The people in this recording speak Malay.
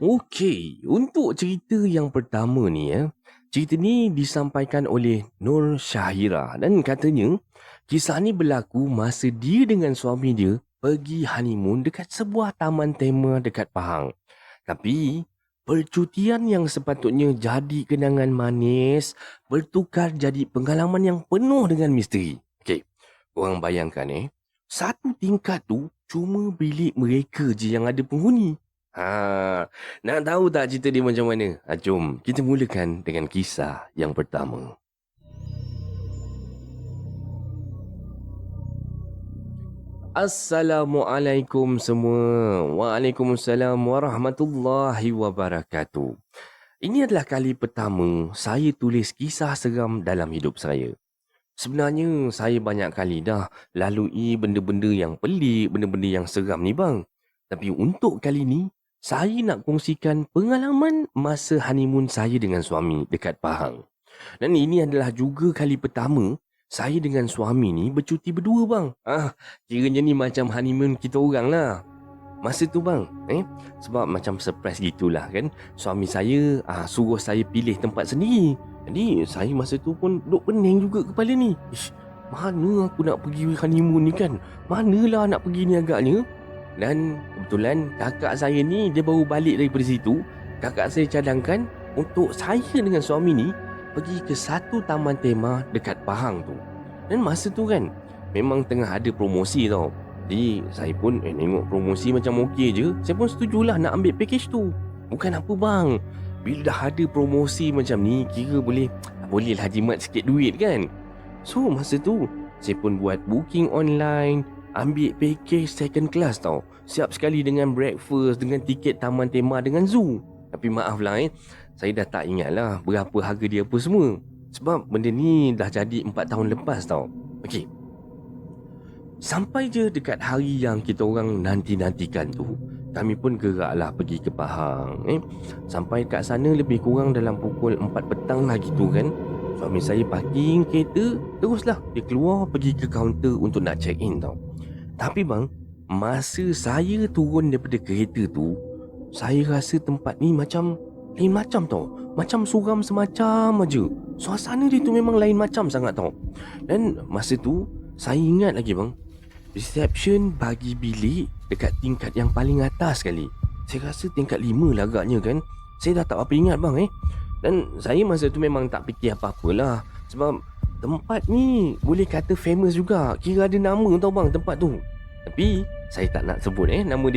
Okey, untuk cerita yang pertama ni ya. Cerita ni disampaikan oleh Nur Syahira dan katanya kisah ni berlaku masa dia dengan suami dia pergi honeymoon dekat sebuah taman tema dekat Pahang. Tapi percutian yang sepatutnya jadi kenangan manis bertukar jadi pengalaman yang penuh dengan misteri. Okey, korang bayangkan eh, satu tingkat tu cuma bilik mereka je yang ada penghuni. Ha, nak tahu tak cerita dia macam mana? Ha, jom kita mulakan dengan kisah yang pertama. Assalamualaikum semua. Waalaikumsalam warahmatullahi wabarakatuh. Ini adalah kali pertama saya tulis kisah seram dalam hidup saya. Sebenarnya saya banyak kali dah lalui benda-benda yang pelik, benda-benda yang seram ni bang. Tapi untuk kali ni, saya nak kongsikan pengalaman masa honeymoon saya dengan suami dekat Pahang. Dan ini adalah juga kali pertama saya dengan suami ni bercuti berdua bang. Ah, kiranya ni macam honeymoon kita orang lah. Masa tu bang, eh, sebab macam surprise gitulah kan. Suami saya ah, suruh saya pilih tempat sendiri. Jadi saya masa tu pun duk pening juga kepala ni. Ish, mana aku nak pergi honeymoon ni kan? Manalah nak pergi ni agaknya? Dan kebetulan kakak saya ni dia baru balik daripada situ. Kakak saya cadangkan untuk saya dengan suami ni pergi ke satu taman tema dekat Pahang tu. Dan masa tu kan memang tengah ada promosi tau. Jadi saya pun eh, tengok promosi macam okey je. Saya pun setujulah nak ambil package tu. Bukan apa bang. Bila dah ada promosi macam ni kira boleh boleh lah jimat sikit duit kan. So masa tu saya pun buat booking online ambil package second class tau. Siap sekali dengan breakfast, dengan tiket taman tema dengan zoo. Tapi maaf lah eh, saya dah tak ingat lah berapa harga dia apa semua. Sebab benda ni dah jadi 4 tahun lepas tau. Okey. Sampai je dekat hari yang kita orang nanti-nantikan tu, kami pun geraklah pergi ke Pahang. Eh. Sampai kat sana lebih kurang dalam pukul 4 petang lah gitu kan. Suami saya parking kereta, teruslah dia keluar pergi ke kaunter untuk nak check in tau. Tapi bang, masa saya turun daripada kereta tu, saya rasa tempat ni macam lain macam tau. Macam suram semacam aja. Suasana dia tu memang lain macam sangat tau. Dan masa tu, saya ingat lagi bang, reception bagi bilik dekat tingkat yang paling atas sekali. Saya rasa tingkat lima lah agaknya kan. Saya dah tak apa ingat bang eh. Dan saya masa tu memang tak fikir apa-apalah. Sebab tempat ni boleh kata famous juga. Kira ada nama tau bang tempat tu. Tapi saya tak nak sebut eh nama dia